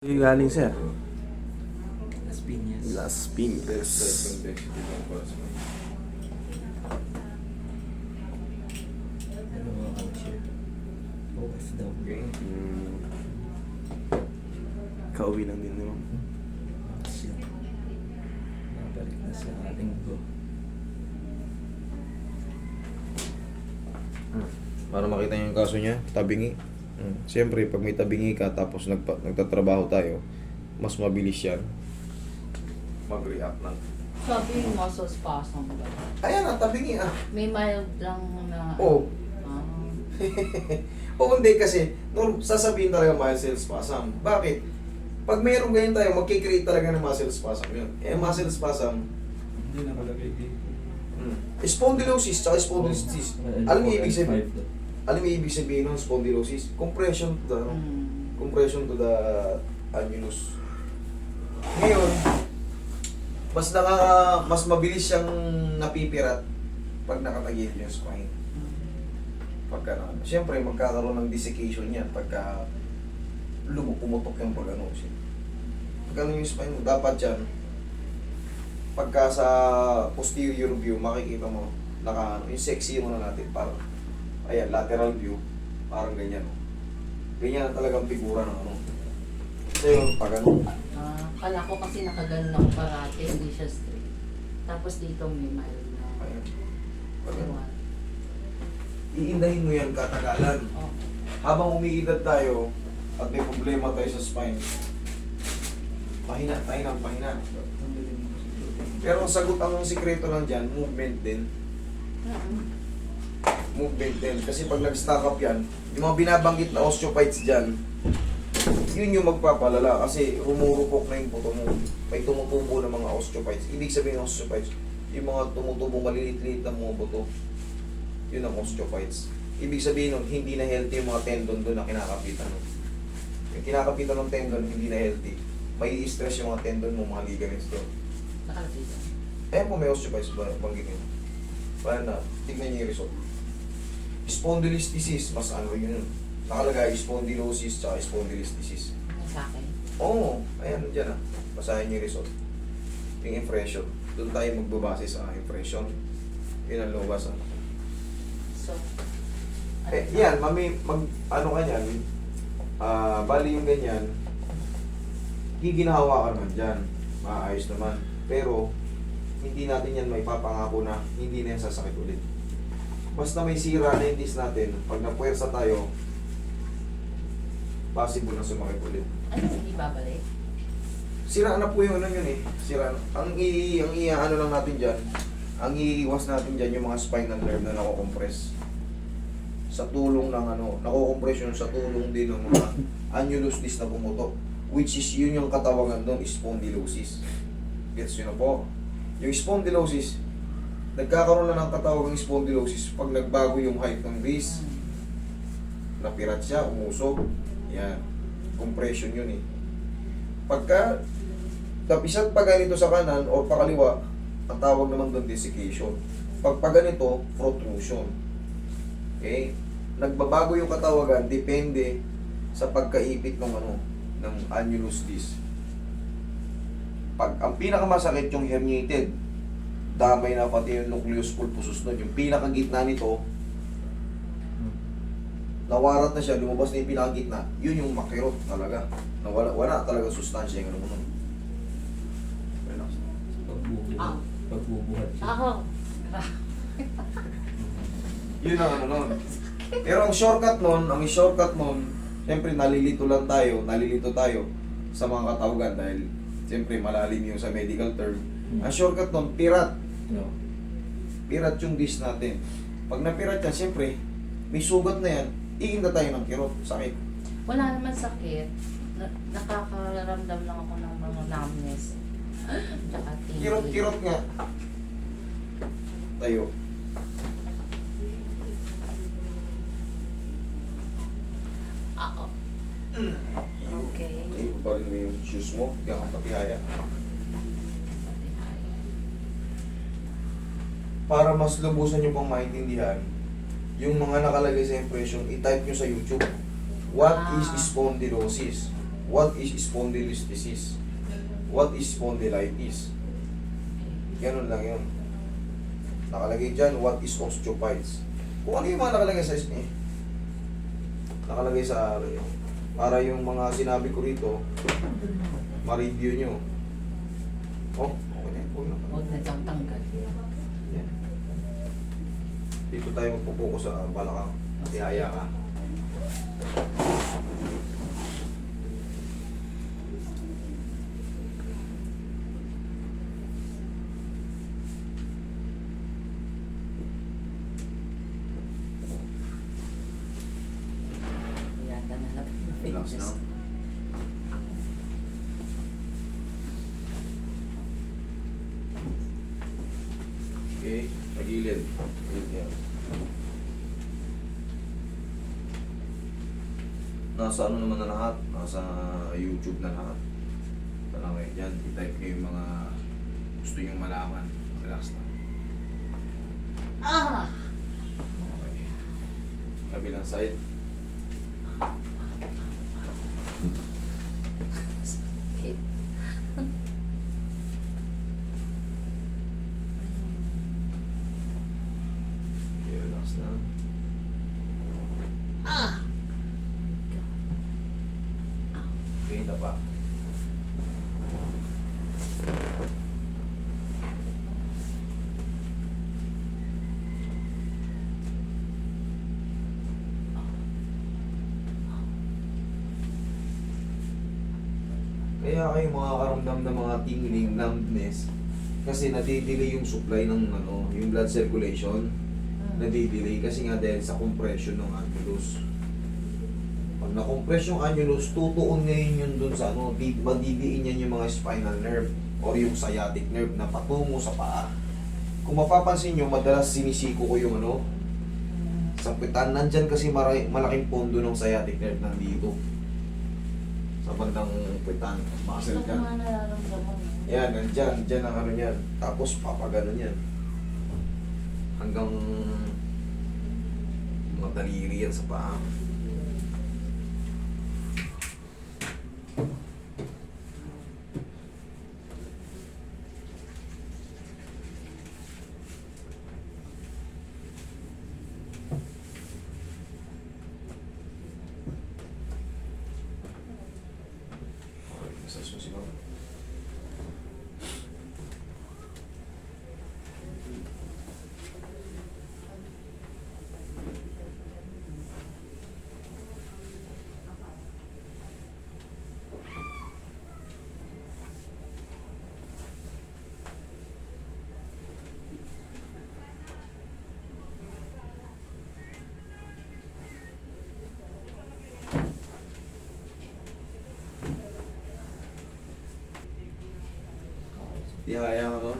Yung galing sir. Las Piñas. Las Piñas. Hmm. Kauwi lang din naman. Siya. Nabalik na sa ating go. Para makita niyo yung kaso niya, tabingi. Mm. Siyempre, pag may tabingi ka tapos nagpa, nagtatrabaho tayo, mas mabilis yan. Mag-react lang. Sabi yung muscle spasm ba? Ayan na, tabingi ah. May mild lang na... Oo. Ah. o hindi kasi, norm, sasabihin talaga muscle spasm. Bakit? Pag mayroong ganyan tayo, magkikreate talaga ng muscle spasm yun. Eh, muscle spasm, Hindi nakalagay dito. mm, spondylosis, tsaka spondylosis. Alam mo ibig sabihin? Alam mo ibig sabihin ng spondylosis? Compression to the, ano? Mm. compression to the annulus. Ngayon, mas nakaka, mas mabilis siyang napipirat pag nakatagilid yung spine. Pagka na, siyempre magkakaroon ng desiccation yan pagka lumo, pumutok yung pag ano siya. Pag ano yung spine mo, dapat yan, pagka sa posterior view, makikita mo, naka, ano, yung sexy mo na natin, parang, ayan, lateral view, parang ganyan. oh. Ganyan ang talagang figura ng ano. So yun, pag ano, Ah, kala ko kasi nakaganon ako parati, hindi siya straight. Tapos dito may mild na... ayan, pag ano. Iindahin mo yan katagalan. Oh. Habang umiidad tayo, at may problema tayo sa spine, pahina tayo ng pahina. Pero ang sagot ang sikreto lang dyan, movement din. Mm. Movement din. Kasi pag nag-stack up yan, yung mga binabanggit na osteophytes dyan, yun yung magpapalala kasi rumurupok na yung buto mo. May tumutubo ng mga osteophytes. Ibig sabihin ng osteophytes, yung mga tumutubo maliliit-liit na mga buto, yun ang osteophytes. Ibig sabihin nun, hindi na healthy yung mga tendon doon na kinakapitan mo. Yung kinakapitan ng tendon, hindi na healthy. May stress yung mga tendon mo, mga ligaments doon. Nakalagay doon. Eh, kung may osteophytes ba, banggitin. Paano na, tignan niyo yung result. Spondylolisthesis, mas ano yun. Nakalagay, spondylosis, tsaka spondylolisthesis. Ano sa akin? Oo, ayan, dyan ah. Basahin niyo yung result. Yung impression. Doon tayo magbabase sa impression. Yun ang lumabas ah. So... ano Eh, sa- yan, mami, mag, ano ka yan, ah, bali yung ganyan, giginahawa ka naman dyan, maayos naman. Pero, hindi natin yan may papangako na hindi na yan sasakit ulit. Basta may sira na yung disc natin, pag napuwersa tayo, possible na sumakit ulit. Ano, hindi babalik? Sira na po yung ano yun eh. Sira na. Ang i ang i ano lang natin diyan. Ang iiwas natin diyan yung mga spinal nerve na nako-compress. Sa tulong ng ano, nako-compress yun sa tulong din ng mga annulus disc na pumutok. Which is yun yung katawagan doon, spondylosis. Gets yun na po. Yung spondylosis, nagkakaroon na ng katawagang spondylosis pag nagbago yung height ng Mm. napirat siya, umusog. Yan. Compression yun eh. Pagka tapisan pa ganito sa kanan o pakaliwa, ang tawag naman doon desiccation. Pag pa ganito, protrusion. Okay? Nagbabago yung katawagan depende sa pagkaipit ng ano, ng annulus disc. Pag ang pinakamasakit yung herniated, damay na pati yung nucleus pulposus doon. Yung pinakagitna nito, nawarat na siya, lumabas na yung pinakagitna, yun yung makirot talaga. Nawala, wala talaga sustansya yung ano nun. Relax. Pagbubuhat. Ah. Pagbubuhat siya. Ako! Yun ang ano nun. Pero ang shortcut nun, ang shortcut nun, siyempre nalilito lang tayo, nalilito tayo sa mga katawagan dahil siyempre malalim yung sa medical term. Ang shortcut nun, pirat. No. Pirat yung disc natin. Pag napirat yan, siyempre, may sugat na yan, iinda tayo ng kirot, sakit. Wala naman sakit. Na, nakakaramdam lang ako ng mga numbness. Tsaka tingling. Kirot-kirot nga. Tayo. Ako. Okay. Tayo pa rin mo yung shoes mo, kang kapihaya. Para mas lubusan nyo pang maintindihan, yung mga nakalagay sa impression, i-type nyo sa YouTube. What is Ah. spondylosis? what is spondylolisthesis? What is spondylitis? Ganun lang yun. Nakalagay dyan, what is osteophytes? Kung ano yung mga nakalagay sa SME, nakalagay sa yun. Para yung mga sinabi ko rito, ma-review nyo. Oh, okay na. Huwag na. Tanggal. Dito tayo magpupuko sa balakang. Tihaya ka. Yata na lang. Relax na. Okay, tagilid. Tagilid yan. Nasa ano naman na lahat? Nasa YouTube na lahat. Tanong kayo dyan. I-type kayo yung mga gusto nyo malaman. Relax na. Ah! Okay. Kabilang side. Sakit. Okay, relax na. Ah! Okay, pa. Kaya kayo makakaramdam ng mga tingling, numbness, kasi nadidelay yung supply ng ano, yung blood circulation, nadidelay kasi nga dahil sa compression ng annulus. Pag na-compress yung annulus, tutuon ngayon yun dun sa ano, di, madidiin yan yung mga spinal nerve or yung sciatic nerve na patungo sa paa. Kung mapapansin nyo, madalas sinisiko ko yung ano, sa pitan. Nandyan kasi mara- malaking pondo ng sciatic nerve nandito. Sa bandang pitan, muscle nararamdaman. Yan, nandyan, dyan ang ano yan. Tapos papaganon yan. Hanggang mga daliri yan sa paa. Tihaya ka nun.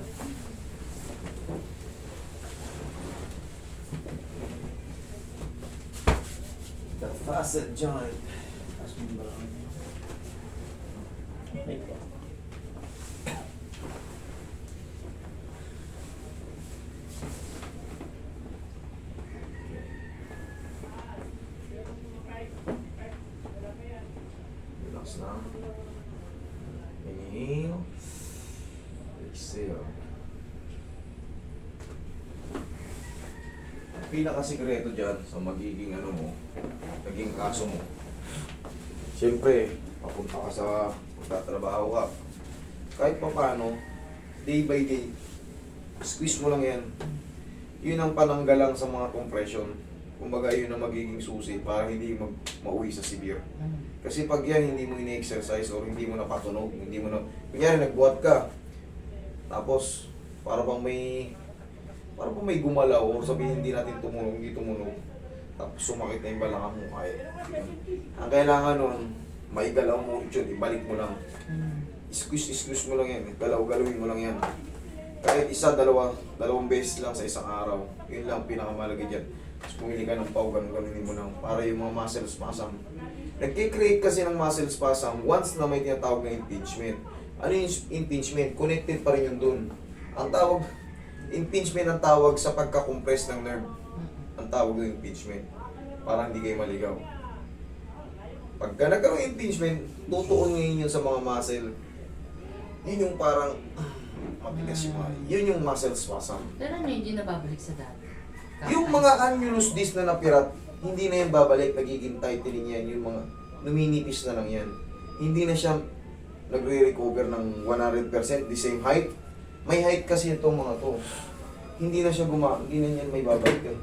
The facet joint. Taas mo balakang niya. Okay po. Relax. Inhale. Exhale. Ang pinakasikreto dyan sa magiging ano mo, naging kaso mo. Siyempre, papunta ka sa magtatrabaho ka. Kahit pa paano, day by day, squeeze mo lang yan. Yun ang pananggalang sa mga compression. Kumbaga yun ang magiging susi para hindi mag mauwi sa severe. Kasi pag yan hindi mo ini-exercise or hindi mo napatunog, hindi mo na... Kunyari, nagbuhat ka. Tapos, para bang may... Para bang may gumalaw or sabihin hindi natin tumunog, hindi tumunog. Tapos sumakit na yung balakang mo. Ay, ang kailangan nun, maigalaw mo yun, ibalik mo lang. Mm. Squeeze, squeeze mo lang yan. Galaw-galawin mo lang yan. Kahit isa, dalawa, dalawang beses lang sa isang araw. Yun lang pinakamalagay dyan. Tapos pumili ka ng pau, ganun ganunin mo lang. Para yung mga muscle spasm. Nagkikreate kasi ng muscle spasm once na may tinatawag na impingement. Ano yung impingement? Connected pa rin yun dun. Ang tawag, impingement ang tawag sa pagka-compress ng nerve. Ang tawag ng impingement. Para hindi kayo maligaw. Pagka nagkaroon ng impingement, tutuon ngayon yun sa mga muscle. Yun yung parang, ah, matigas yung mga, yun yung muscle spasm. Pero ano hindi na babalik sa dati? Yung mga annulus disc na napirat, hindi na yan babalik, nagiging tightening yan, yung mga numinipis na lang yan. Hindi na siya nagre-recover ng 100% the same height. May height kasi itong mga to. Hindi na siya guma, hindi na yan may babalik eh.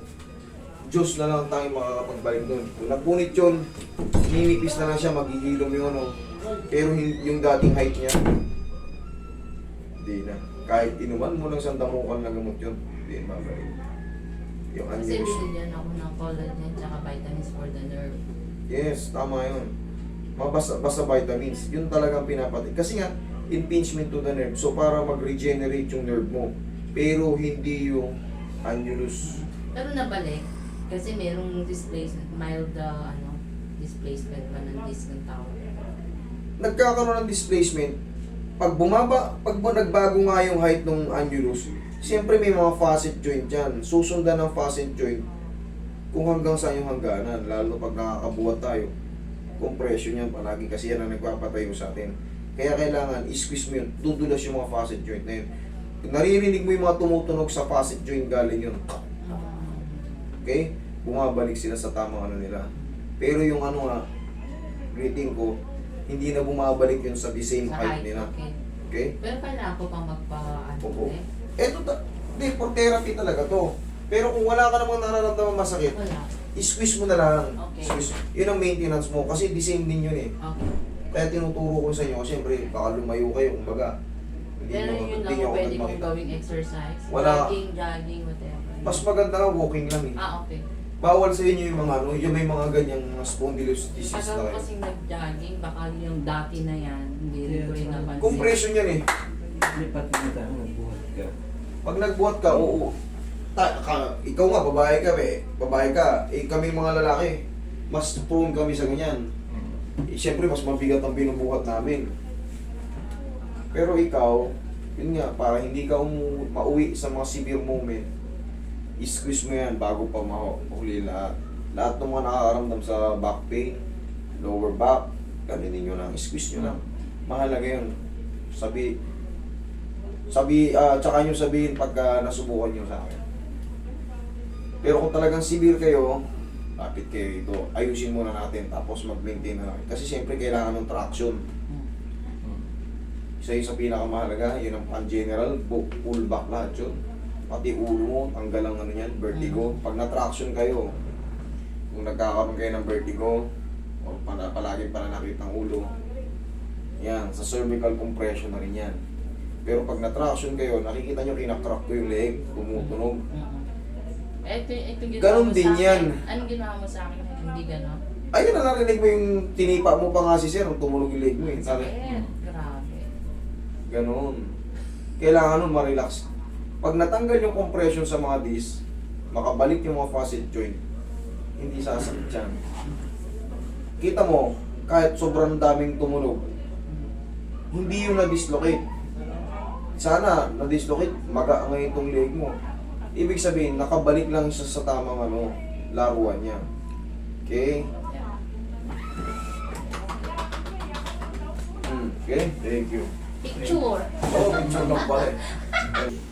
Diyos na lang tayo makakapagbalik doon. Kung napunit yun, ninipis na lang siya, maghihilom yung ano. Pero yung dating height niya, hindi na. Kahit inuman mo ng sandamukan na gamot yun, hindi na babalik. Yung Kasi annulus. binigyan ako ng collagen tsaka vitamins for the nerve. Yes, tama yun. Mabasa basta vitamins. Yun talagang pinapatid. Kasi nga, impingement to the nerve. So, para mag-regenerate yung nerve mo. Pero hindi yung annulus. Pero nabalik, kasi merong displacement, mild uh, ano, displacement pa ng disc ng tao. Nagkakaroon ng displacement. Pag bumaba, pag nagbago nga yung height ng annulus, siyempre may mga facet joint dyan. Susundan ng facet joint kung hanggang saan yung hangganan. Lalo pag nakakabuhat tayo. Compression yan palagi kasi yan ang nagpapatayo sa atin. Kaya kailangan i-squeeze mo yun. Dudulas yung mga facet joint na yun. Kung naririnig mo yung mga tumutunog sa facet joint galing yun. Okay? Bumabalik sila sa tamang ano nila. Pero yung ano nga, rating ko, hindi na bumabalik yun sa the same Sa height height, nila. okay. Okay? Pero kailangan ko pang magpa, ano, Opo. eh? Eto, ta- hindi, for therapy talaga to. Pero kung wala ka namang nararamdaman masakit, Wala. i-squeeze mo na lang. Okay. Squeeze. Yun ang maintenance mo. Kasi the same din yun eh. Okay. Kaya tinuturo ko sa inyo, siyempre, baka lumayo kayo, kumbaga. Hindi Pero nyo, yun hindi lang nyo ang agad pwede kong gawing exercise. Wala. Jogging, jogging, whatever. Mas maganda nga walking lang eh. Ah, okay. Bawal sa inyo yung mga ano, yung may mga ganyang mga spondylolisthesis Pag na ako kayo. kasing nag-jogging, baka yung dati na yan, hindi rin ko rin napansin. Compression yan eh. Lipat mo tayo, nagbuhat ka. Pag nagbuhat ka, oo. Ta, ka, ikaw nga, babae ka eh. Babae ka. Eh, kami mga lalaki, mas prone kami sa ganyan. Eh, Siyempre, mas mabigat ang binubuhat namin. Pero ikaw, yun nga, para hindi ka umu- mauwi sa mga severe moment, i-squeeze mo yan bago pa mahuli lahat. Lahat ng mga nakakaramdam sa back pain, lower back, ganun nyo lang, i-squeeze nyo lang. Mahalaga yun. Sabi, sabi, ah, tsaka nyo sabihin pagka nasubukan nyo sa akin. Pero kung talagang severe kayo, lapit kayo dito, ayusin muna natin, tapos mag-maintain na lang. Kasi siyempre kailangan ng traction. Isa yung sa pinakamahalaga, yun ang pan-general, pull back lahat yun. Pati ulo mo, tanggal ang ano yan, vertigo. Pag na-traction kayo, kung nagkakaroon kayo ng vertigo, o pala, palagi pananakit ng ulo, yan, sa cervical compression na rin yan. Pero pag na-traction kayo, nakikita nyo kinakrap ko yung leg, tumutunog. Ito, ito ginawa Ganon mo din sa akin. yan. Anong ginawa mo sa akin? Hindi ganon. Ayun na narinig mo yung tinipa mo pa nga si sir, tumunog yung leg mo eh. Sabi, Sakit. Grabe. Ganon. Kailangan nun ma-relax. Pag natanggal yung compression sa mga disc, makabalik yung mga facet joint, hindi sasakit yan. Kita mo, kahit sobrang daming tumunog, hindi yung na-dislocate. Sana, na-dislocate, maga ngayon itong leg mo. Ibig sabihin, nakabalik lang siya sa tamang ano, laruan niya. Okay? Hmm. Okay? Thank you. Picture. Oh, picture lang pala eh.